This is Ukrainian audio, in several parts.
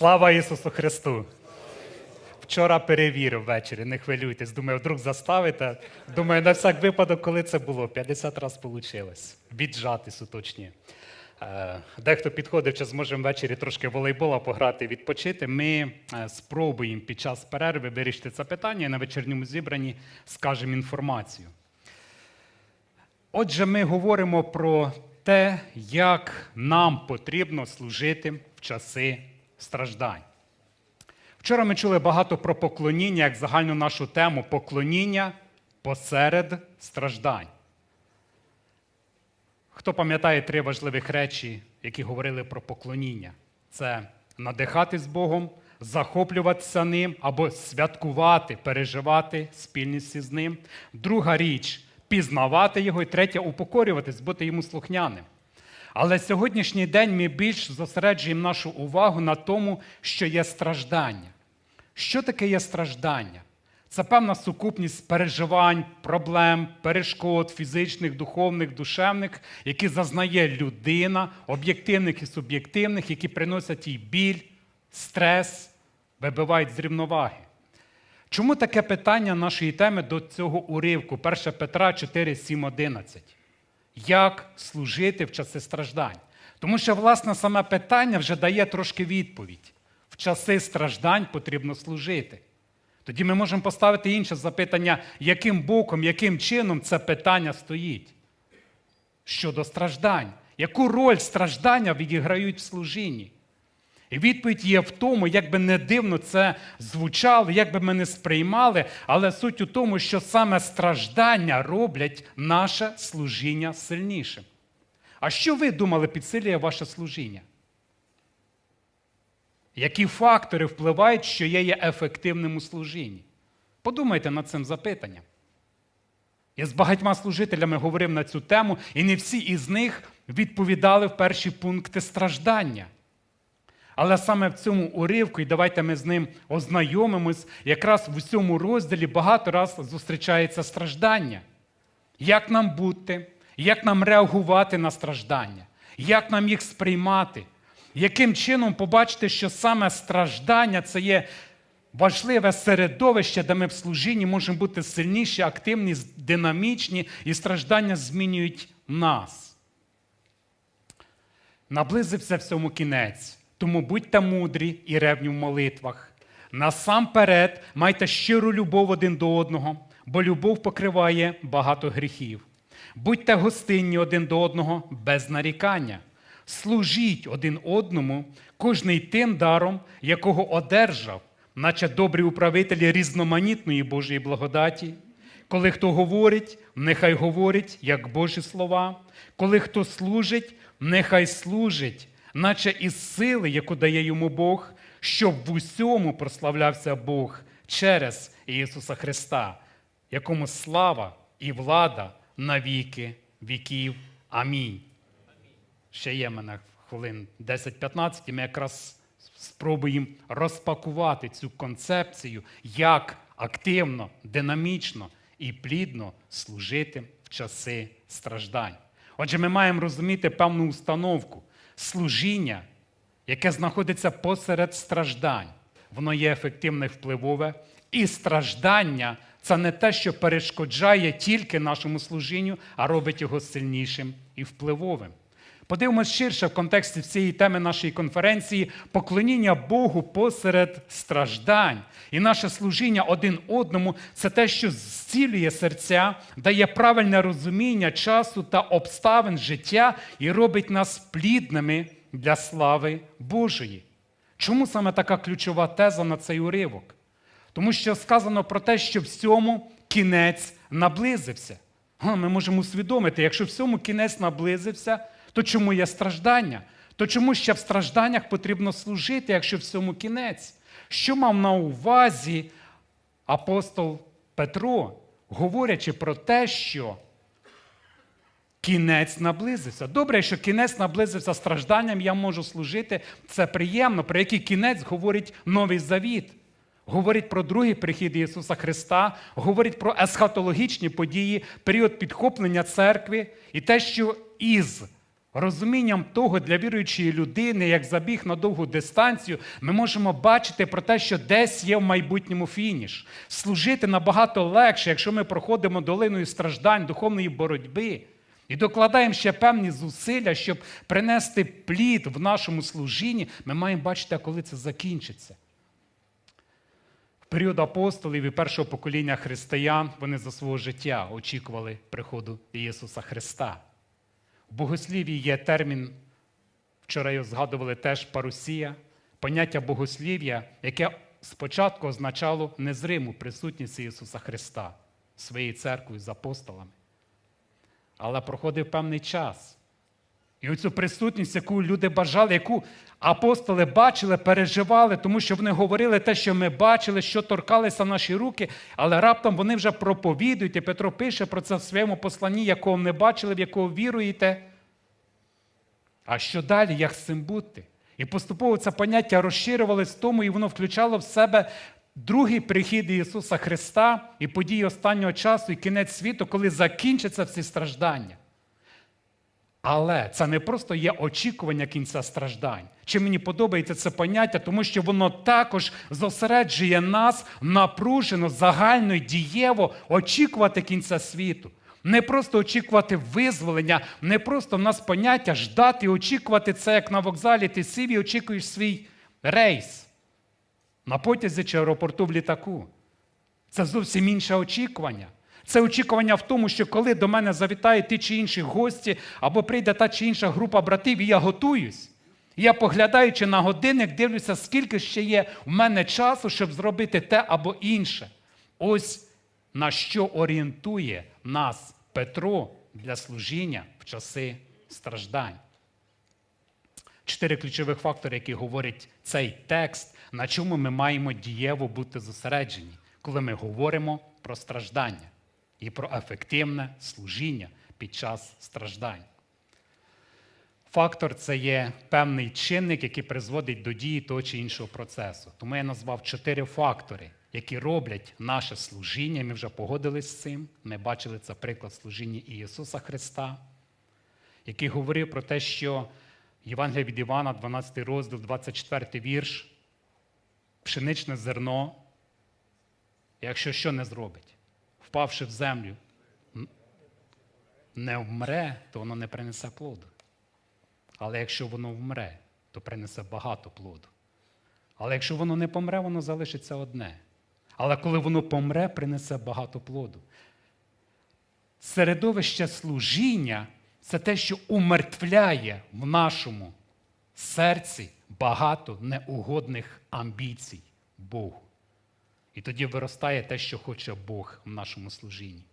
Слава Ісусу Христу! Вчора перевірив ввечері, не хвилюйтесь. Думаю, вдруг заставите. Думаю, на всяк випадок, коли це було, 50 разів вийшло. Віджатись уточні. Е, Дехто підходив, чи зможемо ввечері трошки волейбола пограти, відпочити. Ми е, спробуємо під час перерви вирішити це питання і на вечірньому зібранні скажемо інформацію. Отже, ми говоримо про те, як нам потрібно служити в часи страждань. Вчора ми чули багато про поклоніння, як загальну нашу тему поклоніння посеред страждань. Хто пам'ятає три важливих речі, які говорили про поклоніння? Це надихатись Богом, захоплюватися ним або святкувати, переживати спільність з ним. Друга річ пізнавати його, і третя упокорюватись, бути йому слухняним. Але сьогоднішній день ми більш зосереджуємо нашу увагу на тому, що є страждання. Що таке є страждання? Це певна сукупність переживань, проблем, перешкод фізичних, духовних, душевних, які зазнає людина, об'єктивних і суб'єктивних, які приносять їй біль, стрес, вибивають з рівноваги. Чому таке питання нашої теми до цього уривку 1 Петра 4, 7, 11? Як служити в часи страждань? Тому що, власне, саме питання вже дає трошки відповідь. В часи страждань потрібно служити. Тоді ми можемо поставити інше запитання, яким боком, яким чином це питання стоїть щодо страждань. Яку роль страждання відіграють в служінні? І відповідь є в тому, як би не дивно це звучало, як би ми не сприймали, але суть у тому, що саме страждання роблять наше служіння сильнішим. А що ви думали підсилює ваше служіння? Які фактори впливають, що я є ефективним у служінні? Подумайте над цим запитанням. Я з багатьма служителями говорив на цю тему, і не всі із них відповідали в перші пункти страждання. Але саме в цьому уривку, і давайте ми з ним ознайомимось, якраз в цьому розділі багато раз зустрічається страждання. Як нам бути, як нам реагувати на страждання, як нам їх сприймати, яким чином побачити, що саме страждання це є важливе середовище, де ми в служінні можемо бути сильніші, активні, динамічні, і страждання змінюють нас. Наблизився всьому кінець. Тому будьте мудрі і ревні в молитвах. Насамперед майте щиру любов один до одного, бо любов покриває багато гріхів. Будьте гостинні один до одного без нарікання. Служіть один одному, кожний тим даром, якого одержав, наче добрі управителі різноманітної Божої благодаті. Коли хто говорить, нехай говорить, як Божі слова. Коли хто служить, нехай служить, наче із сили, яку дає йому Бог, щоб в усьому прославлявся Бог через Ісуса Христа, якому слава і влада на віки віків. Амінь. Ще є в мене хвилин 10-15, і ми якраз спробуємо розпакувати цю концепцію, як активно, динамічно і плідно служити в часи страждань. Отже, ми маємо розуміти певну установку. Служіння, яке знаходиться посеред страждань, воно є ефективне і впливове, і страждання це не те, що перешкоджає тільки нашому служінню, а робить його сильнішим і впливовим. Подивимось ширше в контексті цієї теми нашої конференції поклоніння Богу посеред страждань. І наше служіння один одному це те, що зцілює серця, дає правильне розуміння часу та обставин життя і робить нас плідними для слави Божої. Чому саме така ключова теза на цей уривок? Тому що сказано про те, що всьому кінець наблизився. Ми можемо усвідомити, якщо всьому кінець наблизився, то чому є страждання? То чому ще в стражданнях потрібно служити, якщо всьому кінець? Що мав на увазі апостол Петро, говорячи про те, що кінець наблизився? Добре, що кінець наблизився стражданням, я можу служити, це приємно, про який кінець говорить Новий Завіт. Говорить про другий прихід Ісуса Христа, говорить про есхатологічні події, період підхоплення церкви і те, що із Розумінням того для віруючої людини, як забіг на довгу дистанцію, ми можемо бачити про те, що десь є в майбутньому фініш. Служити набагато легше, якщо ми проходимо долиною страждань, духовної боротьби і докладаємо ще певні зусилля, щоб принести плід в нашому служінні, ми маємо бачити, коли це закінчиться. В період апостолів і першого покоління християн вони за свого життя очікували приходу Ісуса Христа. В богослів'ї є термін, вчора його згадували теж парусія, поняття богослів'я, яке спочатку означало незриму присутність Ісуса Христа своєю церквою з апостолами. Але проходив певний час. І оцю присутність, яку люди бажали, яку апостоли бачили, переживали, тому що вони говорили те, що ми бачили, що торкалися наші руки, але раптом вони вже проповідують, і Петро пише про це в своєму посланні, якого не бачили, в якого віруєте. А що далі, як з цим бути? І поступово це поняття розширювалось в тому, і воно включало в себе другий прихід Ісуса Христа і події останнього часу, і кінець світу, коли закінчаться всі страждання. Але це не просто є очікування кінця страждань. Чи мені подобається це поняття, тому що воно також зосереджує нас напружено, загально дієво очікувати кінця світу. Не просто очікувати визволення, не просто в нас поняття ждати і очікувати це, як на вокзалі ти сів і очікуєш свій рейс на потязі чи аеропорту в літаку. Це зовсім інше очікування. Це очікування в тому, що коли до мене завітають ті чи інші гості, або прийде та чи інша група братів, і я готуюсь. Я, поглядаючи на годинник, дивлюся, скільки ще є в мене часу, щоб зробити те або інше. Ось на що орієнтує нас Петро для служіння в часи страждань. Чотири ключових фактори, які говорять цей текст, на чому ми маємо дієво бути зосереджені, коли ми говоримо про страждання і про ефективне служіння під час страждань. Фактор це є певний чинник, який призводить до дії того чи іншого процесу. Тому я назвав чотири фактори, які роблять наше служіння. Ми вже погодились з цим. Ми бачили це приклад служіння Ісуса Христа, який говорив про те, що Євангелія від Івана, 12 розділ, 24 вірш, пшеничне зерно, якщо що не зробить, впавши в землю, не вмре, то воно не принесе плоду. Але якщо воно вмре, то принесе багато плоду. Але якщо воно не помре, воно залишиться одне. Але коли воно помре, принесе багато плоду. Середовище служіння це те, що умертвляє в нашому серці багато неугодних амбіцій Богу. І тоді виростає те, що хоче Бог в нашому служінні.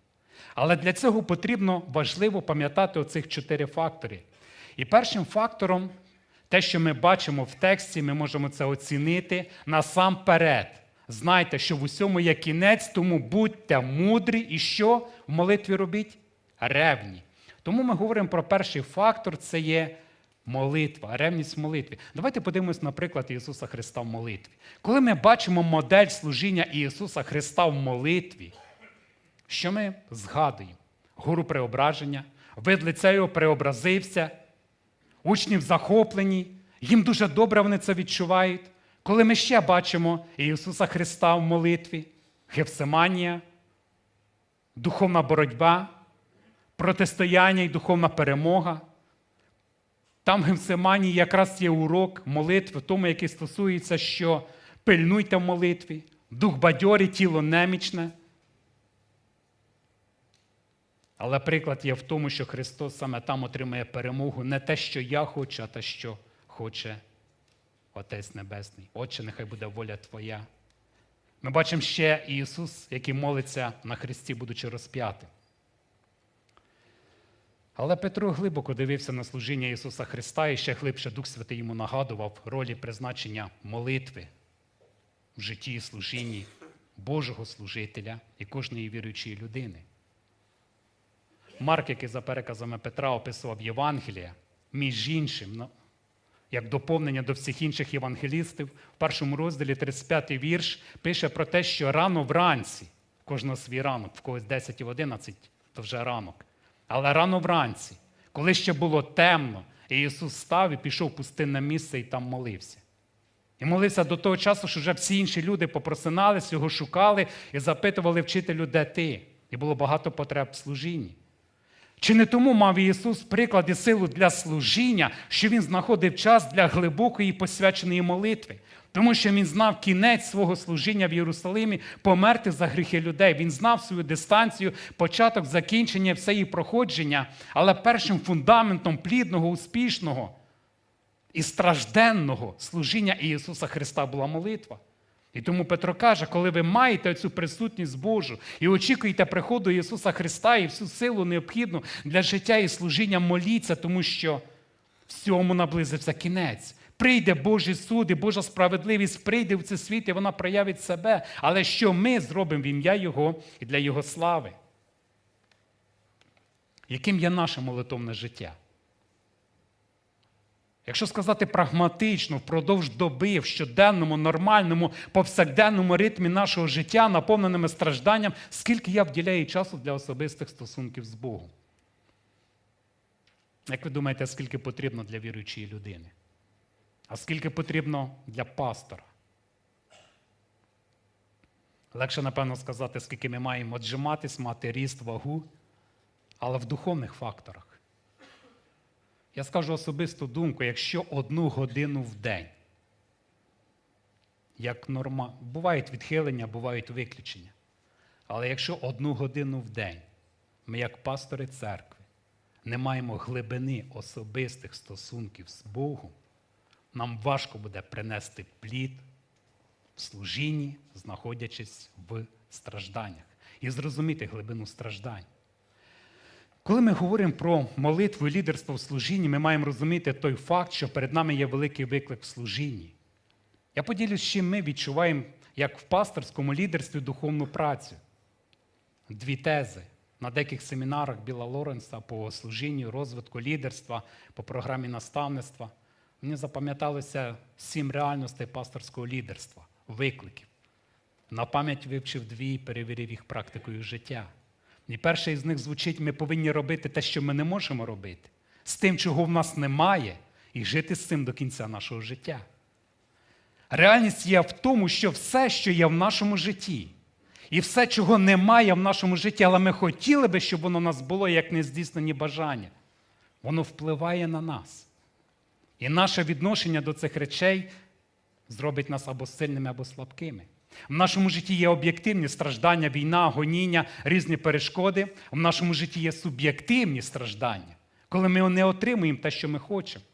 Але для цього потрібно важливо пам'ятати оцих чотири фактори. І першим фактором, те, що ми бачимо в тексті, ми можемо це оцінити насамперед. Знайте, що в усьому є кінець, тому будьте мудрі і що в молитві робіть? Ревні. Тому ми говоримо про перший фактор це є молитва, ревність в молитві. Давайте подивимось, наприклад, Ісуса Христа в молитві. Коли ми бачимо модель служіння Ісуса Христа в молитві, що ми згадуємо? Гору преображення, вид його преобразився, учнів захоплені, їм дуже добре вони це відчувають. Коли ми ще бачимо Ісуса Христа в молитві, Гефсиманія, духовна боротьба, протистояння і духовна перемога. Там в Гефсиманії якраз є урок молитви, в тому, який стосується, що пильнуйте в молитві, дух бадьорий, тіло немічне. Але приклад є в тому, що Христос саме там отримує перемогу не те, що я хочу, а те, що хоче Отець Небесний. Отче, нехай буде воля Твоя. Ми бачимо ще Ісус, який молиться на Христі, будучи розп'ятим. Але Петро глибоко дивився на служіння Ісуса Христа і ще глибше Дух Святий йому нагадував ролі призначення молитви в житті і служінні Божого служителя і кожної віруючої людини. Марк, який за переказами Петра описував Євангелія, між іншим, ну, як доповнення до всіх інших євангелістів, в першому розділі 35 вірш пише про те, що рано вранці, кожного свій ранок, в когось 10 і 11, то вже ранок. Але рано вранці, коли ще було темно, і Ісус став і пішов в пустинне місце і там молився. І молився до того часу, що вже всі інші люди попросинались, його шукали і запитували вчителю, де ти. І було багато потреб в служінні. Чи не тому мав Ісус приклад і силу для служіння, що Він знаходив час для глибокої посвяченої молитви? Тому що він знав кінець свого служіння в Єрусалимі померти за гріхи людей. Він знав свою дистанцію, початок закінчення, все її проходження, але першим фундаментом плідного, успішного і стражденного служіння Ісуса Христа була молитва. І тому Петро каже, коли ви маєте цю присутність Божу і очікуєте приходу Ісуса Христа і всю силу необхідну для життя і служіння, моліться, тому що всьому наблизився кінець. Прийде Божий суд і Божа справедливість прийде в цей світ, і вона проявить себе. Але що ми зробимо в ім'я Його і для Його слави? Яким є наше молитовне життя? Якщо сказати прагматично, впродовж доби, в щоденному, нормальному, повсякденному ритмі нашого життя, наповненими стражданням, скільки я вділяю часу для особистих стосунків з Богом? Як ви думаєте, скільки потрібно для віруючої людини? А скільки потрібно для пастора? Легше, напевно, сказати, скільки ми маємо отжиматись, мати ріст, вагу, але в духовних факторах. Я скажу особисту думку, якщо одну годину в день, як норма, бувають відхилення, бувають виключення. Але якщо одну годину в день ми, як пастори церкви, не маємо глибини особистих стосунків з Богом, нам важко буде принести плід в служінні, знаходячись в стражданнях, і зрозуміти глибину страждань. Коли ми говоримо про молитву і лідерство в служінні, ми маємо розуміти той факт, що перед нами є великий виклик в служінні. Я поділюсь, чим ми відчуваємо, як в пасторському лідерстві духовну працю. Дві тези. На деяких семінарах Біла Лоренса по служінню, розвитку лідерства, по програмі наставництва. Мені запам'яталося сім реальностей пасторського лідерства, викликів. На пам'ять вивчив дві і перевірив їх практикою життя. І перший з них звучить: ми повинні робити те, що ми не можемо робити, з тим, чого в нас немає, і жити з цим до кінця нашого життя. Реальність є в тому, що все, що є в нашому житті, і все, чого немає в нашому житті, але ми хотіли би, щоб воно в нас було як нездійснені бажання, воно впливає на нас. І наше відношення до цих речей зробить нас або сильними, або слабкими. В нашому житті є об'єктивні страждання, війна, гоніння, різні перешкоди. В нашому житті є суб'єктивні страждання, коли ми не отримуємо те, що ми хочемо,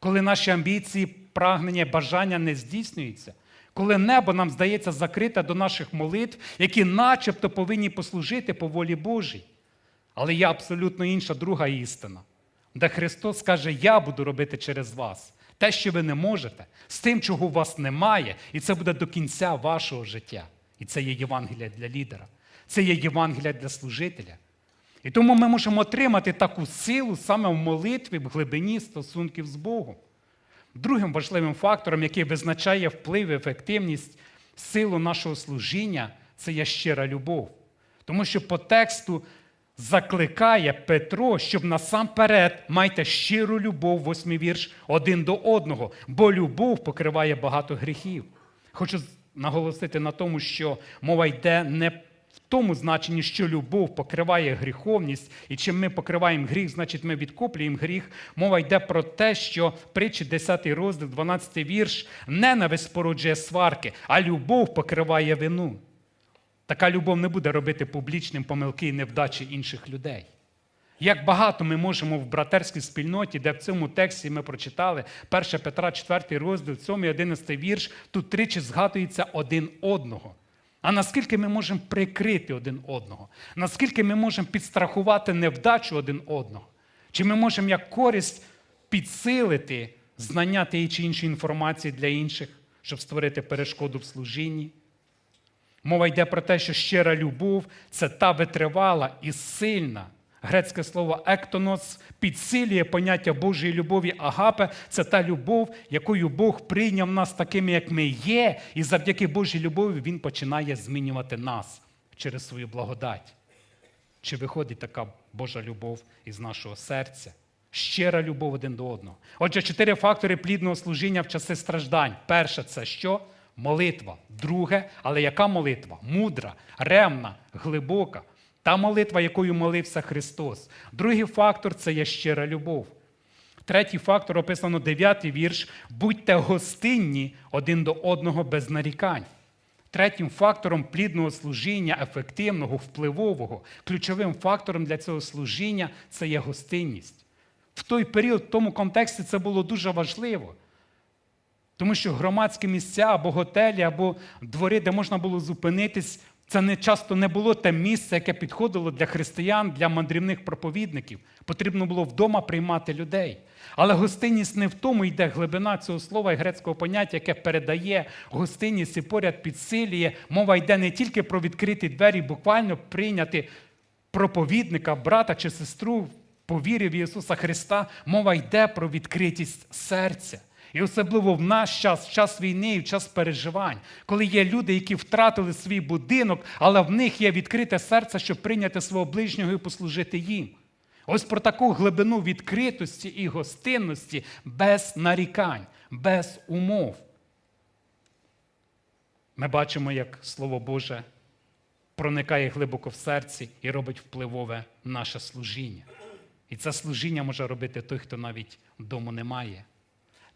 коли наші амбіції, прагнення, бажання не здійснюються, коли небо нам здається закрите до наших молитв, які начебто повинні послужити по волі Божій. Але є абсолютно інша друга істина, де Христос каже, я буду робити через вас. Те, що ви не можете, з тим, чого у вас немає, і це буде до кінця вашого життя. І це є Євангелія для лідера, це є Євангелія для служителя. І тому ми можемо отримати таку силу саме в молитві, в глибині стосунків з Богом. Другим важливим фактором, який визначає вплив, ефективність, силу нашого служіння, це є щира любов. Тому що по тексту закликає Петро, щоб насамперед майте щиру любов, восьмий вірш, один до одного, бо любов покриває багато гріхів. Хочу наголосити на тому, що мова йде не в тому значенні, що любов покриває гріховність, і чим ми покриваємо гріх, значить ми відкоплюємо гріх. Мова йде про те, що притчі 10 розділ, 12 вірш, ненависть породжує сварки, а любов покриває вину. Така любов не буде робити публічним помилки і невдачі інших людей. Як багато ми можемо в братерській спільноті, де в цьому тексті ми прочитали 1 Петра, 4 розділ, 7 і 11 вірш, тут тричі згадується один одного. А наскільки ми можемо прикрити один одного? Наскільки ми можемо підстрахувати невдачу один одного? Чи ми можемо як користь підсилити знання тієї чи іншої інформації для інших, щоб створити перешкоду в служінні? Мова йде про те, що щира любов це та витривала і сильна. Грецьке слово ектонос підсилює поняття Божої любові агапе це та любов, якою Бог прийняв нас такими, як ми є, і завдяки Божій любові Він починає змінювати нас через свою благодать. Чи виходить така Божа любов із нашого серця? щира любов один до одного. Отже, чотири фактори плідного служіння в часи страждань. Перше це що? Молитва. Друге, але яка молитва? Мудра, ревна, глибока. Та молитва, якою молився Христос. Другий фактор це є щира любов. Третій фактор описано дев'ятий вірш. Будьте гостинні один до одного без нарікань. Третім фактором плідного служіння, ефективного, впливового, ключовим фактором для цього служіння це є гостинність. В той період, в тому контексті, це було дуже важливо. Тому що громадські місця або готелі, або двори, де можна було зупинитись, це не часто не було те місце, яке підходило для християн, для мандрівних проповідників. Потрібно було вдома приймати людей. Але гостинність не в тому йде глибина цього слова і грецького поняття, яке передає гостинність і поряд підсилює. Мова йде не тільки про відкриті двері, буквально прийняти проповідника, брата чи сестру по вірі в Ісуса Христа. Мова йде про відкритість серця. І особливо в наш час, в час війни і в час переживань, коли є люди, які втратили свій будинок, але в них є відкрите серце, щоб прийняти свого ближнього і послужити їм. Ось про таку глибину відкритості і гостинності без нарікань, без умов. Ми бачимо, як Слово Боже проникає глибоко в серці і робить впливове наше служіння. І це служіння може робити той, хто навіть дому не має.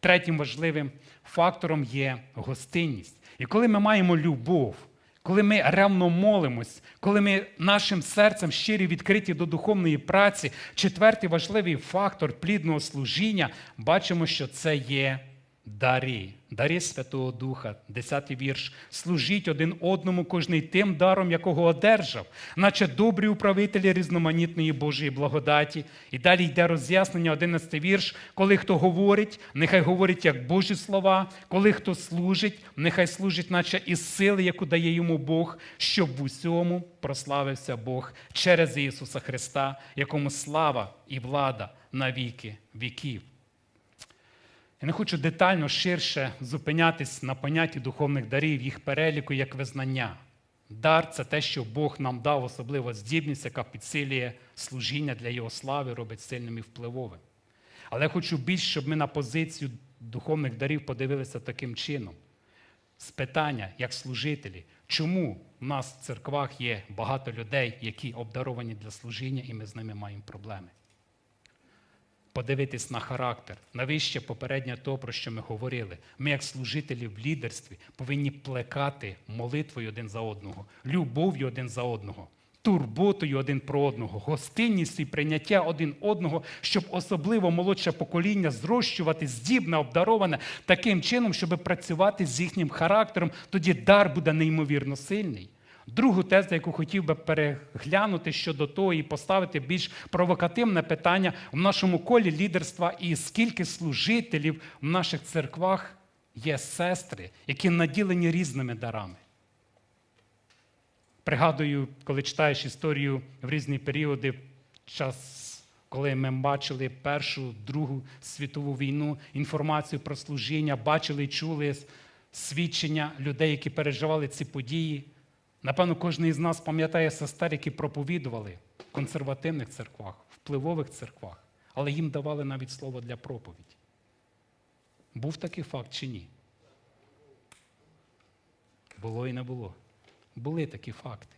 Третім важливим фактором є гостинність. І коли ми маємо любов, коли ми ревно молимось, коли ми нашим серцем щирі відкриті до духовної праці, четвертий важливий фактор плідного служіння, бачимо, що це є дари. Дари Святого Духа, 10 вірш. Служіть один одному кожний тим даром, якого одержав, наче добрі управителі різноманітної Божої благодаті. І далі йде роз'яснення, 11 вірш. Коли хто говорить, нехай говорить як Божі слова, коли хто служить, нехай служить, наче із сили, яку дає йому Бог, щоб в усьому прославився Бог через Ісуса Христа, якому слава і влада на віки віків. Я не хочу детально ширше зупинятись на понятті духовних дарів, їх переліку як визнання. Дар це те, що Бог нам дав особливо здібність, яка підсилює служіння для Його слави, робить сильним і впливовим. Але я хочу більше, щоб ми на позицію духовних дарів подивилися таким чином. З питання, як служителі, чому в нас в церквах є багато людей, які обдаровані для служіння, і ми з ними маємо проблеми подивитись на характер, на вище попереднє того, про що ми говорили. Ми, як служителі в лідерстві, повинні плекати молитвою один за одного, любов'ю один за одного, турботою один про одного, гостинністю і прийняття один одного, щоб особливо молодше покоління зрощувати, здібне, обдароване таким чином, щоб працювати з їхнім характером, тоді дар буде неймовірно сильний. Другу тезу, яку хотів би переглянути щодо того і поставити більш провокативне питання в нашому колі лідерства і скільки служителів в наших церквах є сестри, які наділені різними дарами. Пригадую, коли читаєш історію в різні періоди, час, коли ми бачили Першу, Другу світову війну, інформацію про служіння, бачили і чули свідчення людей, які переживали ці події. Напевно, кожен із нас пам'ятає сестер, які проповідували в консервативних церквах, впливових церквах, але їм давали навіть слово для проповіді. Був такий факт чи ні? Було і не було. Були такі факти.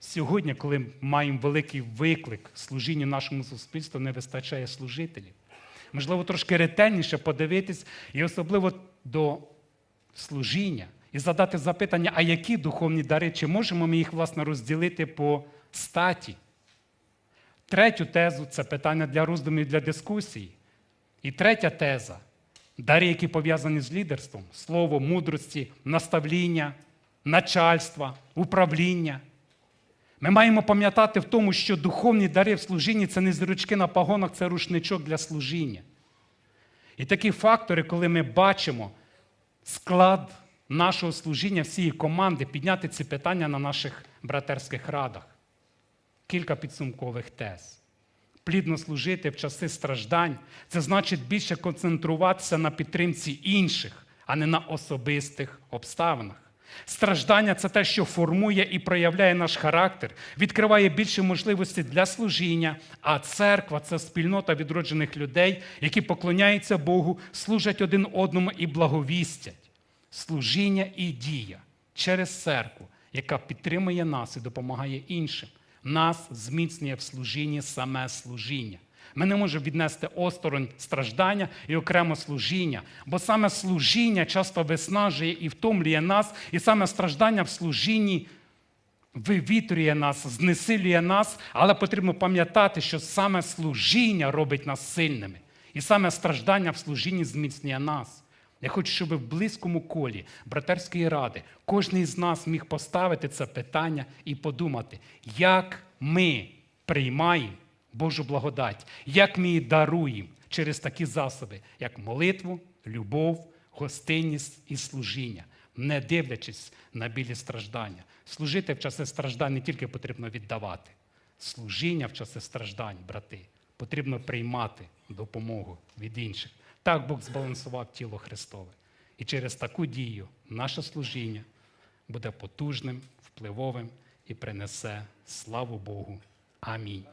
Сьогодні, коли маємо великий виклик служіння нашому суспільству, не вистачає служителів. Можливо, трошки ретельніше подивитись, і особливо до служіння і задати запитання, а які духовні дари, чи можемо ми їх, власне, розділити по статі? Третю тезу це питання для роздумів для дискусії. І третя теза дари, які пов'язані з лідерством, слово, мудрості, наставління, начальства, управління. Ми маємо пам'ятати в тому, що духовні дари в служінні це не зручки на погонах, це рушничок для служіння. І такі фактори, коли ми бачимо склад нашого служіння, всієї команди, підняти ці питання на наших братерських радах. Кілька підсумкових тез. Плідно служити в часи страждань це значить більше концентруватися на підтримці інших, а не на особистих обставинах. Страждання це те, що формує і проявляє наш характер, відкриває більше можливостей для служіння. А церква це спільнота відроджених людей, які поклоняються Богу, служать один одному і благовістять. Служіння і дія через церкву, яка підтримує нас і допомагає іншим. Нас зміцнює в служінні саме служіння. Ми не можемо віднести осторонь страждання і окремо служіння, бо саме служіння часто виснажує і втомлює нас, і саме страждання в служінні вивітрює нас, знесилює нас, але потрібно пам'ятати, що саме служіння робить нас сильними, і саме страждання в служінні зміцнює нас. Я хочу, щоб в близькому колі братерської ради кожен з нас міг поставити це питання і подумати, як ми приймаємо Божу благодать, як ми її даруємо через такі засоби, як молитву, любов, гостинність і служіння, не дивлячись на білі страждання. Служити в часи страждань не тільки потрібно віддавати. Служіння в часи страждань, брати, потрібно приймати допомогу від інших. Так Бог збалансував тіло Христове. І через таку дію наше служіння буде потужним, впливовим і принесе славу Богу. Амінь.